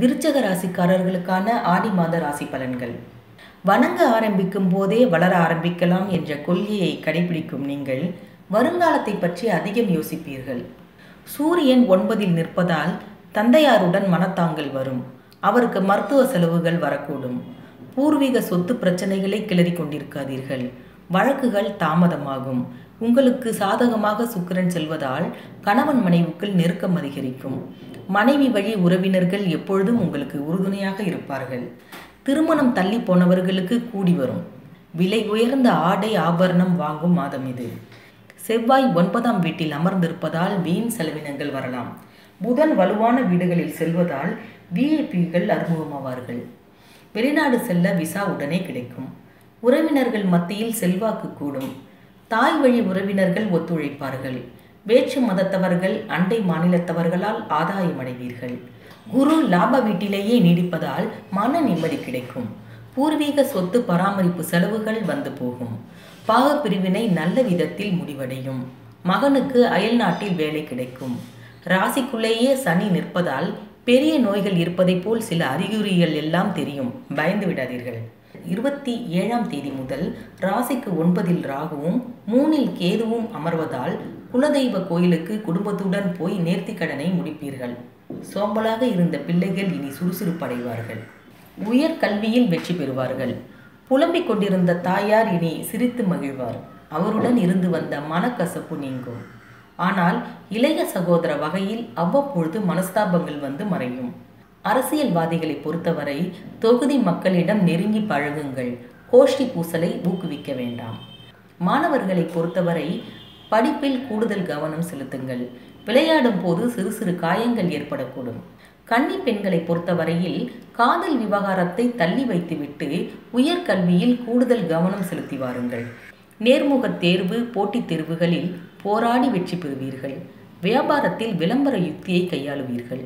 விருச்சக ராசிக்காரர்களுக்கான ஆடி மாத ராசி பலன்கள். வணங்க ஆரம்பிக்கும் போதே வளர ஆரம்பிக்கலாம் என்ற கொள்கையை கடைபிடிக்கும் நீங்கள் வருங்காலத்தை பற்றி அதிகம் யோசிப்பீர்கள். சூரியன் ஒன்பதில் நிற்பதால் தந்தையாருடன் மனத்தாங்கல் வரும். அவருக்கு மருத்துவ செலவுகள் வரக்கூடும். பூர்வீக சொத்து பிரச்சனைகளை கிளறி கொண்டிருக்காதீர்கள். வழக்குகள் தாமதமாகும். உங்களுக்கு சாதகமாக சுக்கிரன் செல்வதால் கணவன் மனைவுக்குள் நெருக்கம் அதிகரிக்கும். மனைவி வழி உறவினர்கள் எப்பொழுதும் உங்களுக்கு உறுதுணையாக இருப்பார்கள். திருமணம் தள்ளி போனவர்களுக்கு கூடி வரும். விலை உயர்ந்த ஆடை ஆபரணம் வாங்கும் மாதம் இது. செவ்வாய் ஒன்பதாம் வீட்டில் அமர்ந்திருப்பதால் வீண் செலவினங்கள் வரலாம். புதன் வலுவான வீடுகளில் செல்வதால் விஐபிகள் அறிமுகமாவார்கள். வெளிநாடு செல்ல விசா உடனே கிடைக்கும். உறவினர்கள் மத்தியில் செல்வாக்கு கூடும். தாய் வழி உறவினர்கள் ஒத்துழைப்பார்கள். வேற்று மதத்தவர்கள் அண்டை மாநிலத்தவர்களால் ஆதாயம் அடைவீர்கள். குரு லாப வீட்டிலேயே நீடிப்பதால் மன நிம்மதி கிடைக்கும். பூர்வீக சொத்து பராமரிப்பு செலவுகள் வந்து போகும். பாகப்பிரிவினை நல்ல விதத்தில் முடிவடையும். மகனுக்கு அயல் நாட்டில் வேலை கிடைக்கும். ராசிக்குள்ளேயே சனி நிற்பதால் பெரிய நோய்கள் இருப்பதைப் போல் சில அறிகுறிகள் எல்லாம் தெரியும். பயந்து விடாதீர்கள். இருபத்தி ஏழாம் தேதி முதல் ராசிக்கு ஒன்பதில் ராகுவும் மூணில் கேதுவும் அமர்வதால் குலதெய்வ கோயிலுக்கு குடும்பத்துடன் போய் நேர்த்திக்கடனை முடிப்பீர்கள். சோம்பலாக இருந்த பிள்ளைகள் இனி சுறுசுறுப்படைவார்கள் உயர் கல்வியில் வெற்றி பெறுவார்கள். புலம்பிக் கொண்டிருந்த தாயார் இனி சிரித்து மகிழ்வார். அவருடன் இருந்து வந்த மனக்கசப்பு நீங்கும். ஆனால் இளைய சகோதர வகையில் அவ்வப்பொழுது மனஸ்தாபங்கள் வந்து மறையும். அரசியல்வாதிகளை பொறுத்தவரை தொகுதி மக்களிடம் நெருங்கி பழகுங்கள். கோஷ்டி பூசலை ஊக்குவிக்க வேண்டாம். மாணவர்களை பொறுத்தவரை படிப்பில் கூடுதல் கவனம் செலுத்துங்கள். விளையாடும் போது சிறு சிறு காயங்கள் ஏற்படக்கூடும். கன்னி பெண்களை பொறுத்தவரையில் காதல் விவகாரத்தை தள்ளி வைத்துவிட்டு உயர்கல்வியில் கூடுதல் கவனம் செலுத்தி வாருங்கள். நேர்முக தேர்வு போட்டித் தேர்வுகளில் போராடி வெற்றி பெறுவீர்கள். வியாபாரத்தில் விளம்பர யுக்தியை கையாளுவீர்கள்.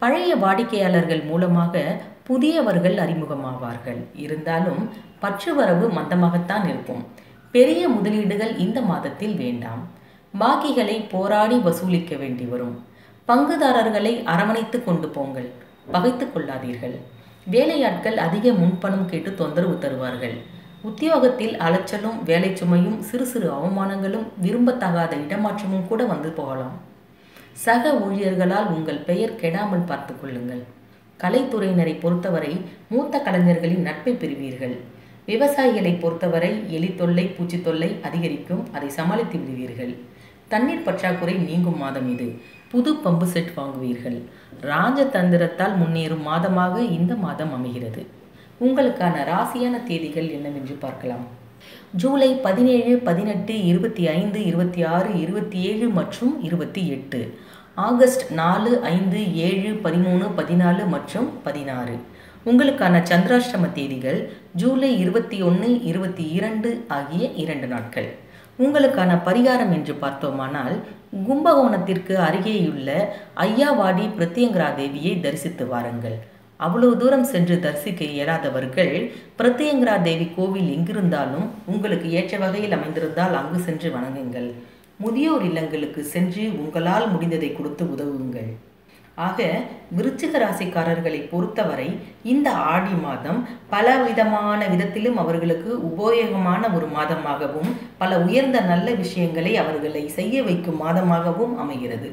பழைய வாடிக்கையாளர்கள் மூலமாக புதியவர்கள் அறிமுகமாவார்கள். இருந்தாலும் பற்றுவரவு மந்தமாகத்தான் இருக்கும். பெரிய முதலீடுகள் இந்த மாதத்தில் வேண்டாம். பாக்கிகளை போராடி வசூலிக்க வேண்டி வரும். பங்குதாரர்களை அரவணைத்து கொண்டு போங்கள். பகைத்து கொள்ளாதீர்கள். வேலையாட்கள் அதிக முன்பணம் கேட்டு தொந்தரவு தருவார்கள். உத்தியோகத்தில் அலைச்சலும் வேலை சுமையும் சிறு சிறு அவமானங்களும் விரும்பத்தகாத இடமாற்றமும் கூட வந்து போகலாம். சக ஊழியர்களால் உங்கள் பெயர் கெடாமல் பார்த்து கொள்ளுங்கள். கலைத்துறையினரை பொறுத்தவரை மூத்த கலைஞர்களின் நட்பை பெறுவீர்கள். விவசாயிகளை பொறுத்தவரை எலி தொல்லை பூச்சி தொல்லை அதிகரிக்கும் அதை சமாளித்து விடுவீர்கள். தண்ணீர் பற்றாக்குறை நீங்கும் மாதம் இது. புது பம்பு செட் வாங்குவீர்கள். ராஜதந்திரத்தால் முன்னேறும் மாதமாக இந்த மாதம் அமைகிறது. உங்களுக்கான ராசியான தேதிகள் என்னவென்று பார்க்கலாம். ஜூலை பதினேழு பதினெட்டு இருபத்தி ஐந்து இருபத்தி ஆறு இருபத்தி ஏழு மற்றும் இருபத்தி எட்டு. ஆகஸ்ட் நாலு ஐந்து ஏழு பதிமூணு பதினாலு மற்றும் பதினாறு. உங்களுக்கான சந்திராஷ்டம தேதிகள் ஜூலை இருபத்தி ஒன்று இருபத்தி இரண்டு ஆகிய இரண்டு நாட்கள். உங்களுக்கான பரிகாரம் என்று பார்த்தோமானால் கும்பகோணத்திற்கு அருகேயுள்ள ஐயாவாடி பிரத்யங்கரா தேவியை தரிசித்து வாருங்கள். அவ்வளவு தூரம் சென்று தரிசிக்க இயலாதவர்கள் பிரத்யங்கரா தேவி கோவில் எங்கிருந்தாலும் உங்களுக்கு ஏற்ற வகையில் அமைந்திருந்தால் அங்கு சென்று வணங்குங்கள். முதியோர் இல்லங்களுக்கு சென்று உங்களால் முடிந்ததை கொடுத்து உதவுங்கள். ஆக விருச்சிக ராசிக்காரர்களை பொறுத்தவரை இந்த ஆடி மாதம் பல விதமான விதத்திலும் அவர்களுக்கு உபயோகமான ஒரு மாதமாகவும் பல உயர்ந்த நல்ல விஷயங்களை அவர்களை செய்ய வைக்கும் மாதமாகவும் அமைகிறது.